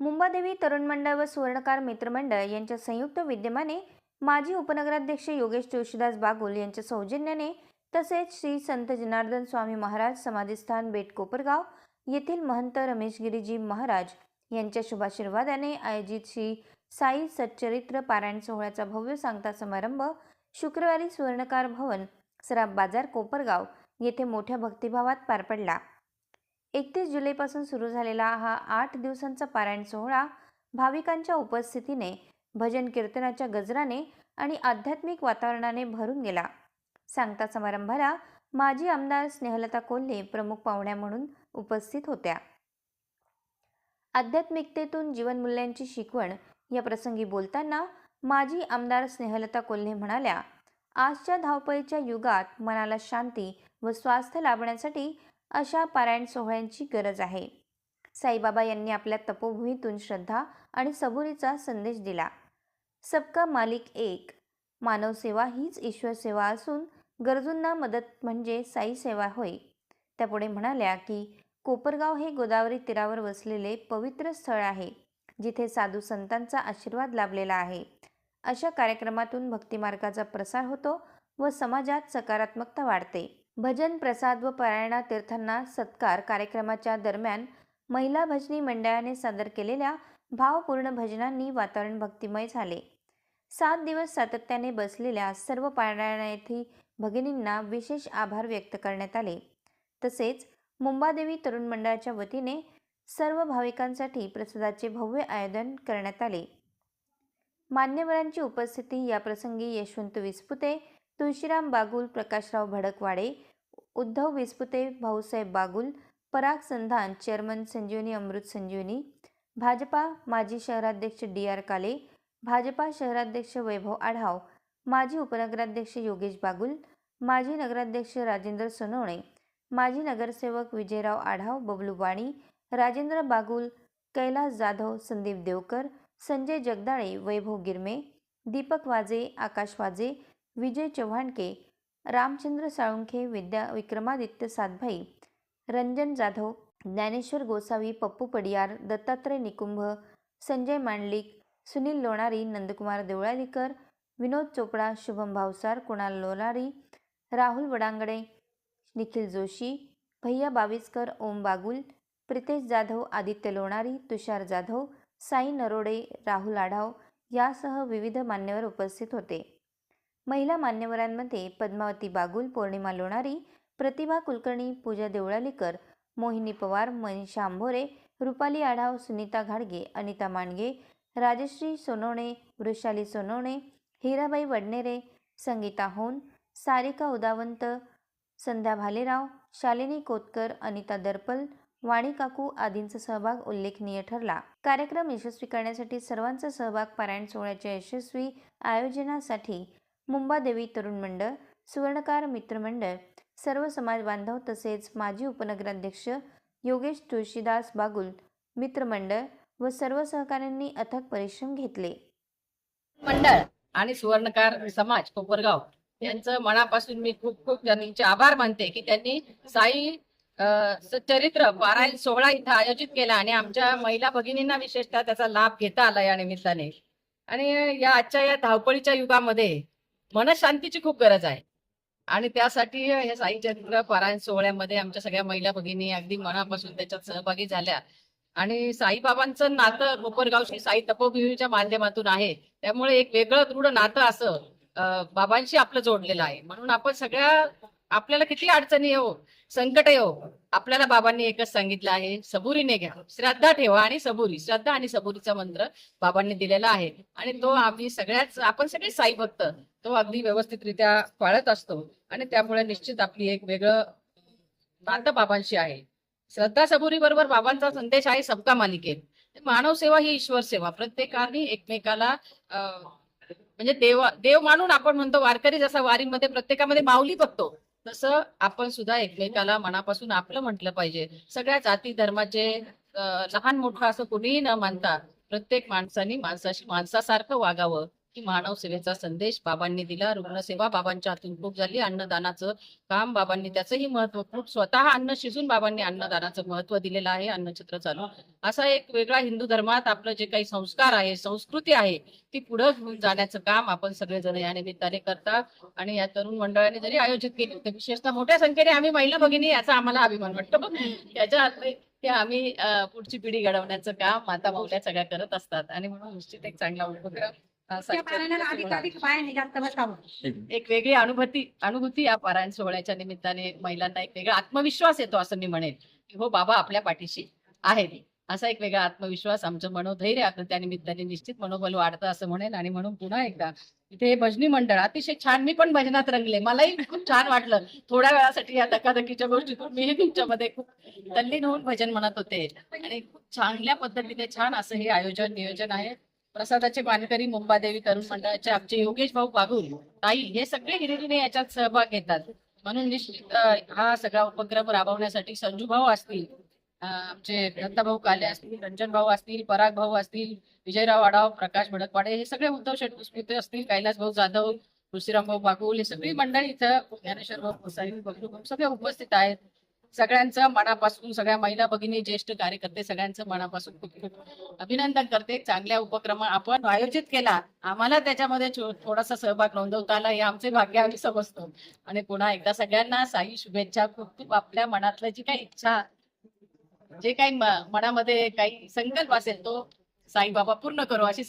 मुंबादेवी तरुण मंडळ व सुवर्णकार मित्रमंडळ यांच्या संयुक्त विद्यमाने माजी उपनगराध्यक्ष योगेश तुळशीदास बागुल यांच्या सौजन्याने तसेच श्री संत जनार्दन स्वामी महाराज समाधीस्थान बेट कोपरगाव येथील महंत रमेश गिरीजी महाराज यांच्या शुभाशीर्वादाने आयोजित श्री साई सच्चरित्र पारायण सोहळ्याचा भव्य सांगता समारंभ शुक्रवारी सुवर्णकार भवन सराफ बाजार कोपरगाव येथे मोठ्या भक्तिभावात पार पडला. एकतीस जुलैपासून सुरू झालेला हा आठ दिवसांचा पारायण सोहळा भाविकांच्या उपस्थितीने भजन कीर्तनाच्या गजराने आणि आध्यात्मिक वातावरणाने भरून गेला. सांगता समारंभाला माजी आमदार स्नेहलता कोल्हे प्रमुख पाहुण्या म्हणून उपस्थित होत्या. आध्यात्मिकतेतून जीवनमूल्यांची शिकवण या प्रसंगी बोलताना माजी आमदार स्नेहलता कोल्हे म्हणाल्या आजच्या धावपळीच्या युगात मनाला शांती व स्वास्थ्य लाभण्यासाठी अशा पारायण सोहळ्यांची गरज आहे. साईबाबा यांनी आपल्या तपोभूमीतून श्रद्धा आणि सबुरीचा संदेश दिला. सबका मालिक एक मानव सेवा हीच ईश्वर सेवा असून गरजूंना मदत म्हणजे साई सेवा होय. त्यापुढे म्हणाल्या की कोपरगाव हे गोदावरी तीरावर वसलेले पवित्र स्थळ आहे जिथे साधू संतांचा आशीर्वाद लाभलेला आहे. अशा कार्यक्रमातून भक्तिमार्गाचा प्रसार होतो व समाजात सकारात्मकता वाढते. भजन प्रसाद व पारायणा तीर्थांना सत्कार कार्यक्रमाच्या दरम्यान महिला भजनी मंडळाने सादर केलेल्या भावपूर्ण भजनांनी वातावरण भक्तिमय झाले. सात दिवस सातत्याने बसलेल्या सर्व पारायणाथी भगिनींना विशेष आभार व्यक्त करण्यात आले. तसेच मुंबादेवी तरुण मंडळाच्या वतीने सर्व भाविकांसाठी प्रसादाचे भव्य आयोजन करण्यात आले. मान्यवरांची उपस्थिती या प्रसंगी यशवंत विस्पुते तुळशीराम बागुल प्रकाशराव भडकवाडे उद्धव विस्पुते भाऊसाहेब बागुल पराग संधान चेअरमन संजीवनी अमृत संजीवनी भाजपा माजी शहराध्यक्ष डी आर काले भाजपा शहराध्यक्ष वैभव आढाव माजी उपनगराध्यक्ष योगेश बागुल माजी नगराध्यक्ष राजेंद्र सोनवणे माजी नगरसेवक विजयराव आढाव बबलू वाणी राजेंद्र बागुल कैलास जाधव संदीप देवकर संजय जगदाळे वैभव गिरमे दीपक वाजे आकाश वाजे विजय चव्हाणके रामचंद्र साळुंखे विद्या विक्रमादित्य सातभाई रंजन जाधव ज्ञानेश्वर गोसावी पप्पू पडियार दत्तात्रय निकुंभ संजय मांडलिक सुनील लोणारी नंदकुमार देवळालीकर विनोद चोपडा शुभम भावसार कुणाल लोणारी राहुल वडांगडे निखिल जोशी भैया बाविस्कर ओम बागुल प्रितेश जाधव आदित्य लोणारी तुषार जाधव साई नरोडे राहुल आढाव यासह विविध मान्यवर उपस्थित होते. महिला मान्यवरांमध्ये पद्मावती बागुल पौर्णिमा लोणारी प्रतिभा कुलकर्णी पूजा देवळालीकर मोहिनी पवार मनीषा आंभोरे रुपाली आढाव सुनीता घाडगे अनिता मांडगे राजश्री सोनवणे वृषाली सोनवणे हिराबाई वडनेरे संगीता होन सारिका उदावंत संध्या भालेराव शालिनी कोतकर अनिता दर्पल वाणी काकू आदींचा सहभाग उल्लेखनीय ठरला. कार्यक्रम यशस्वी करण्यासाठी सर्वांचा सहभाग पारायण सोहळ्याच्या यशस्वी आयोजनासाठी मुंबादेवी तरुण मंडळ सुवर्णकार मित्रमंडळ सर्व समाज बांधव तसेच माजी उपनगराध्यक्ष योगेश तुळशीदास बागुल मित्रमंडळ व सर्व सहकाऱ्यांनी अथक परिश्रम घेतले. मंडळ आणि सुवर्णकार समाज कोपरगाव यांचं मनापासून मी खूप खूप त्यांचे आभार मानते की त्यांनी साई अं, चरित्र पारायण सोहळा इथं आयोजित केला आणि आमच्या महिला भगिनींना विशेषतः त्याचा लाभ घेता आला या निमित्ताने. आणि या आजच्या या धावपळीच्या युगामध्ये मनशांतीची खूप गरज आहे. आणि त्यासाठी या साई चरित्र पारायण सोहळ्यामध्ये आमच्या सगळ्या महिला भगिनी अगदी मनापासून त्याच्यात सहभागी झाल्या. आणि साईबाबांचं नातं कोपरगावशी साई तपोभूमीच्या माध्यमातून आहे. त्यामुळे एक वेगळं दृढ नातं असं बाबांशी आपलं जोडलेलं आहे. म्हणून आपण सगळ्या आपल्याला किती अडचणी येऊ संकट येऊ आपल्याला बाबांनी एकच सांगितलं आहे सबुरीने घ्या. श्रद्धा ठेवा आणि सबुरी श्रद्धा आणि सबुरीचा मंत्र बाबांनी दिलेला आहे. आणि तो आम्ही सगळ्याच आपण सगळे साई भक्त तो अगदी व्यवस्थितरित्या पाळत असतो. आणि त्यामुळे निश्चित आपली एक वेगळं नातं बाबांशी आहे. श्रद्धा सबुरी बरोबर बाबांचा संदेश आहे सबका मालिकेत. मानव सेवा ही ईश्वर सेवा. प्रत्येकाने एकमेकाला म्हणजे देव देव मानून आपण म्हणतो वारकरी जसा वारीमध्ये प्रत्येकामध्ये माऊली बघतो. तसं आपण सुद्धा एकमेकाला मनापासून आपलं म्हटलं पाहिजे. सगळ्या जाती धर्माचे लहान मोठं असं कुणीही न मानता प्रत्येक माणसाने माणसाशी माणसासारखं वागावं. की मानव सेवेचा संदेश बाबांनी दिला रुग्णसेवा बाबांच्या हातून खूप झाली. अन्नदानाचं काम बाबांनी त्याचंही महत्त्व खूप स्वतः अन्न शिजून बाबांनी अन्नदानाचं महत्त्व दिलेलं आहे अन्नछत्र चालू. असा एक वेगळा हिंदू धर्मात आपलं जे काही संस्कार आहे संस्कृती आहे ती पुढे घेऊन जाण्याचं काम आपण सगळेजण या निमित्ताने करता आणि या तरुण मंडळाने जरी आयोजित केले होते विशेषतः मोठ्या संख्येने आम्ही महिला भगिनी याचा आम्हाला अभिमान वाटतो. त्याच्या हातने ते आम्ही पुढची पिढी घडवण्याचं काम माता माऊल्या सगळ्या करत असतात. आणि म्हणून निश्चित एक चांगला उपक्रम एक वेगळी अनुभूती अनुभूती या पारायण सोहळ्याच्या निमित्ताने महिलांना एक वेगळा आत्मविश्वास येतो असं मी म्हणेन की हो बाबा आपल्या पाठीशी आहेत. असा एक वेगळा आत्मविश्वास आमचं मनोधैर्य आपलं त्या निमित्ताने निश्चित मनोबल वाढतं असं म्हणेन आणि म्हणून पुन्हा एकदा इथे हे भजनी मंडळ अतिशय छान मी पण भजनात रंगले. मलाही खूप छान वाटलं. थोड्या वेळासाठी या धकाधकीच्या गोष्टीतून मीही तुमच्यामध्ये खूप तल्लीन होऊन भजन म्हणत होते. आणि खूप चांगल्या पद्धतीने छान असं हे आयोजन नियोजन आहे. प्रसादाचे मानकरी मुंबादेवी तरुण मंडळाचे आमचे योगेश भाऊ बागुल ताई हे सगळे हिरिरीने याच्यात सहभाग घेतात. म्हणून निश्चित हा सगळा उपक्रम राबवण्यासाठी संजू भाऊ असतील आमचे दत्ताभाऊ काले असतील रंजन भाऊ असतील पराग भाऊ असतील विजयराव आडाव प्रकाश भडकवाडे हे सगळे उद्धव शेटपुष्पिते असतील कैलास भाऊ जाधव तुळशीराम भाऊ बागुल हे सगळी मंडळी इथं ज्ञानेश्वर भाऊ भाऊ सगळे उपस्थित आहेत. सगळ्यांचं मनापासून सगळ्या महिला भगिनी ज्येष्ठ कार्यकर्ते सगळ्यांचं मनापासून खूप खूप अभिनंदन करते. चांगल्या उपक्रम आपण आयोजित केला. आम्हाला त्याच्यामध्ये थोडासा सहभाग नोंदवता आला. हे आमचे भाग्य आम्ही समजतो. आणि पुन्हा एकदा सगळ्यांना साई शुभेच्छा. खूप खूप आपल्या मनातलं जी काही इच्छा जे काही मनामध्ये काही संकल्प असेल तो साईबाबा पूर्ण करू अशी